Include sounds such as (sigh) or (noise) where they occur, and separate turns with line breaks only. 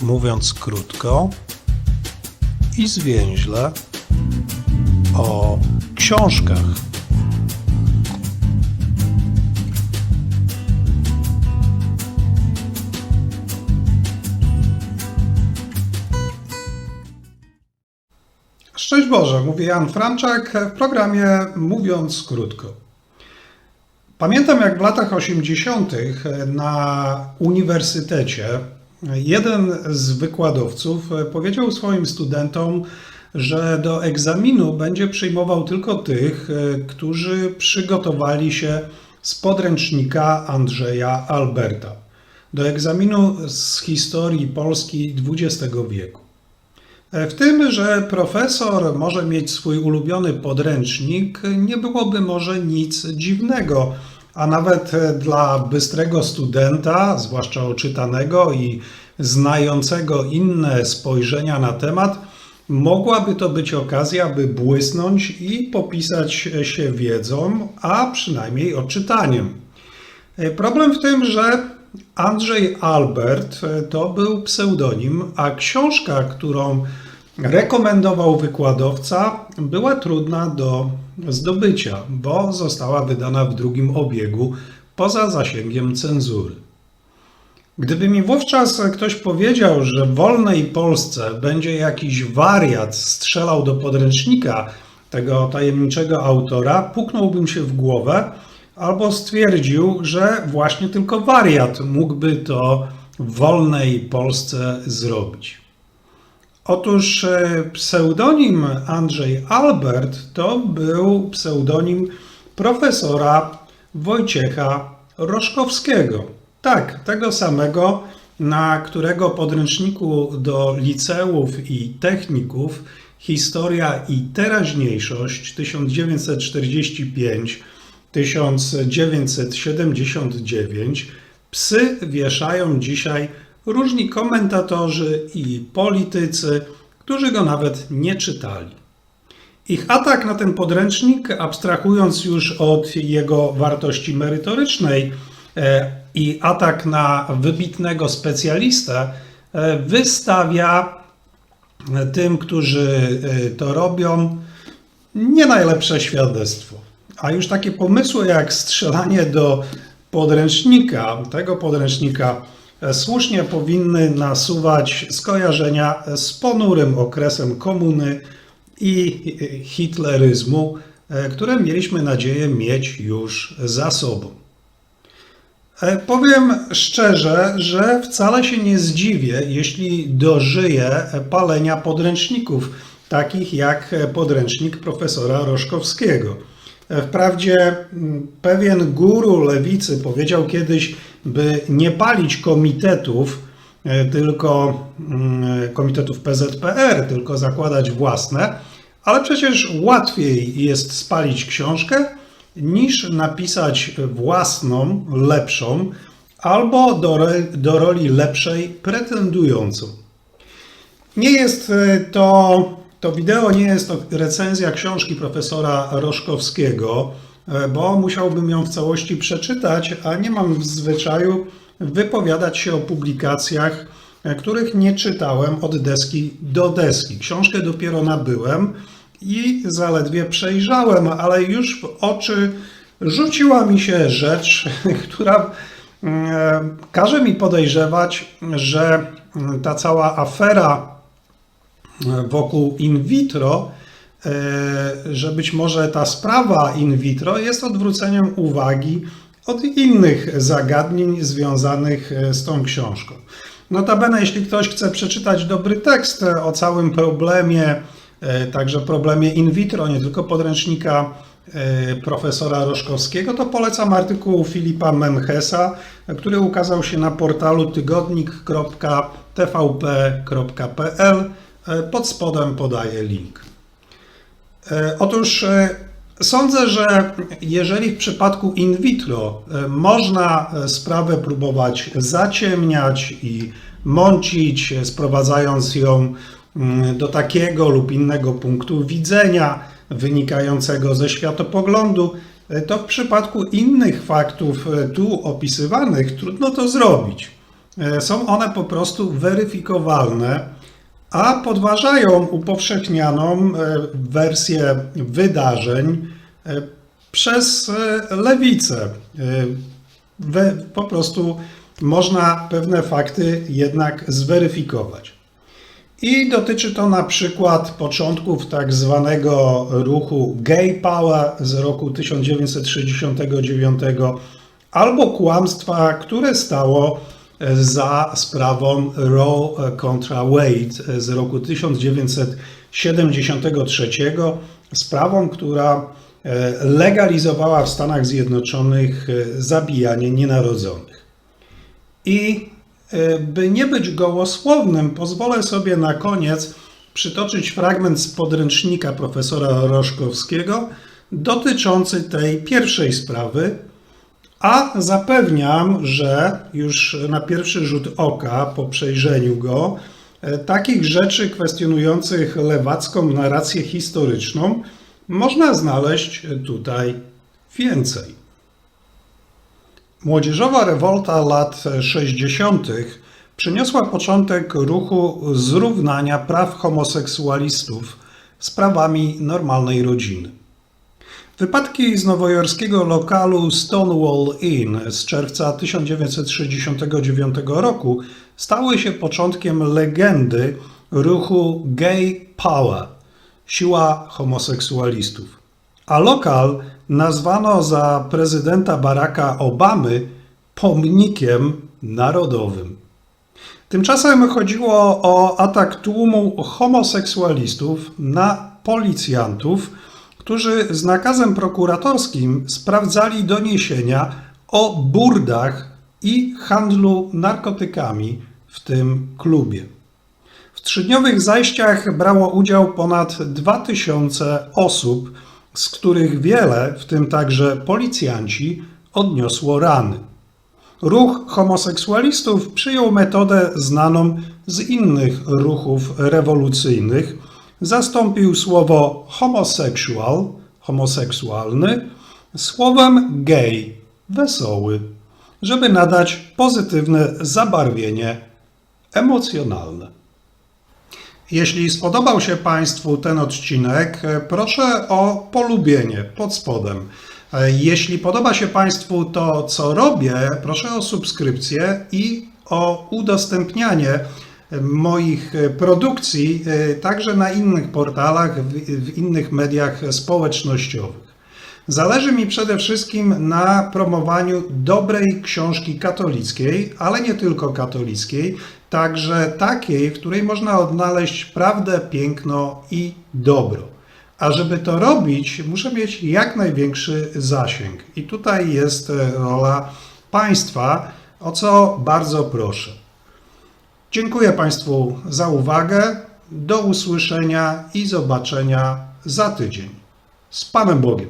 mówiąc krótko i zwięźle, o książkach. Szczęść Boże, mówi Jan Franczak w programie Mówiąc Krótko. Pamiętam, jak w latach 80. na uniwersytecie jeden z wykładowców powiedział swoim studentom, że do egzaminu będzie przyjmował tylko tych, którzy przygotowali się z podręcznika Andrzeja Alberta do egzaminu z historii Polski XX wieku. W tym, że profesor może mieć swój ulubiony podręcznik, nie byłoby może nic dziwnego, a nawet dla bystrego studenta, zwłaszcza oczytanego i znającego inne spojrzenia na temat, mogłaby to być okazja, by błysnąć i popisać się wiedzą, a przynajmniej odczytaniem. Problem w tym, że Andrzej Albert to był pseudonim, a książka, którą rekomendował wykładowca, była trudna do zdobycia, bo została wydana w drugim obiegu poza zasięgiem cenzury. Gdyby mi wówczas ktoś powiedział, że w wolnej Polsce będzie jakiś wariat strzelał do podręcznika tego tajemniczego autora, puknąłbym się w głowę albo stwierdził, że właśnie tylko wariat mógłby to w wolnej Polsce zrobić. Otóż e, pseudonim Andrzej Albert to był pseudonim profesora Wojciecha Roszkowskiego. Tak, tego samego, na którego podręczniku do liceów i techników Historia i teraźniejszość 1945 1979 psy wieszają dzisiaj różni komentatorzy i politycy, którzy go nawet nie czytali. Ich atak na ten podręcznik, abstrahując już od jego wartości merytorycznej, e, i atak na wybitnego specjalistę, e, wystawia tym, którzy e, to robią, nie najlepsze świadectwo. A już takie pomysły jak strzelanie do podręcznika, tego podręcznika, słusznie powinny nasuwać skojarzenia z ponurym okresem komuny i hitleryzmu, które mieliśmy nadzieję mieć już za sobą. Powiem szczerze, że wcale się nie zdziwię, jeśli dożyję palenia podręczników, takich jak podręcznik profesora Roszkowskiego. Wprawdzie pewien guru lewicy powiedział kiedyś, by nie palić komitetów, tylko komitetów PZPR, tylko zakładać własne, ale przecież łatwiej jest spalić książkę niż napisać własną, lepszą, albo do, do roli lepszej pretendującą. Nie jest to to wideo nie jest to recenzja książki profesora Roszkowskiego, bo musiałbym ją w całości przeczytać, a nie mam w zwyczaju wypowiadać się o publikacjach, których nie czytałem od deski do deski. Książkę dopiero nabyłem i zaledwie przejrzałem, ale już w oczy rzuciła mi się rzecz, (laughs) która każe mi podejrzewać, że ta cała afera wokół in vitro, e, że być może ta sprawa in vitro jest odwróceniem uwagi od innych zagadnień związanych e, z tą książką. Notabene, jeśli ktoś chce przeczytać dobry tekst o całym problemie, e, także problemie in vitro, nie tylko podręcznika profesora Roszkowskiego, to polecam artykuł Filipa Memchesa, który ukazał się na portalu tygodnik.tvp.pl E, pod spodem podaję link. E, otóż e, sądzę, że jeżeli w przypadku in vitro można sprawę próbować zaciemniać i mącić, sprowadzając ją mm, do takiego lub innego punktu widzenia wynikającego ze światopoglądu, to w przypadku innych faktów tu opisywanych trudno to zrobić. e, są one po prostu weryfikowalne, a podważają upowszechnianą e, wersję wydarzeń e, przez e, lewicę. Po prostu można pewne fakty jednak zweryfikować. I dotyczy to na przykład początków tak zwanego ruchu Gay Power z roku 1969 albo kłamstwa, które stało za sprawą Roe kontra Wade z roku 1973, sprawą, która e, legalizowała w Stanach Zjednoczonych e, zabijanie nienarodzonych. I e, by nie być gołosłownym, pozwolę sobie na koniec przytoczyć fragment z podręcznika profesora Roszkowskiego dotyczący tej pierwszej sprawy, a zapewniam, że już na pierwszy rzut oka, po przejrzeniu go, e, takich rzeczy kwestionujących lewacką narrację historyczną można znaleźć tutaj więcej. Młodzieżowa rewolta lat 60. przyniosła początek ruchu zrównania praw homoseksualistów z prawami normalnej rodziny. Wypadki z nowojorskiego lokalu Stonewall Inn z czerwca 1969 roku stały się początkiem legendy ruchu Gay Power siła homoseksualistów. A lokal nazwano za prezydenta Baracka Obamy pomnikiem narodowym. Tymczasem chodziło o atak tłumu homoseksualistów na policjantów, którzy z nakazem prokuratorskim sprawdzali doniesienia o burdach i handlu narkotykami w tym klubie. W trzydniowych zajściach brało udział ponad 2000 osób, z których wiele, w tym także policjanci, odniosło rany. Ruch homoseksualistów przyjął metodę znaną z innych ruchów rewolucyjnych. Zastąpił słowo homosexual, homoseksualny, słowem gay, wesoły, żeby nadać pozytywne zabarwienie emocjonalne. Jeśli spodobał się Państwu ten odcinek, proszę o polubienie pod spodem. Jeśli podoba się Państwu to, co robię, proszę o subskrypcję i o udostępnianie moich e, produkcji e, także na innych portalach, w, innych mediach społecznościowych. Zależy mi przede wszystkim na promowaniu dobrej książki katolickiej, ale nie tylko katolickiej, także takiej, w której można odnaleźć prawdę, piękno i dobro. A żeby to robić, muszę mieć jak największy zasięg. I tutaj jest e, rola państwa, o co bardzo proszę. Dziękuję Państwu za uwagę. Do usłyszenia i zobaczenia za tydzień. Z Panem Bogiem.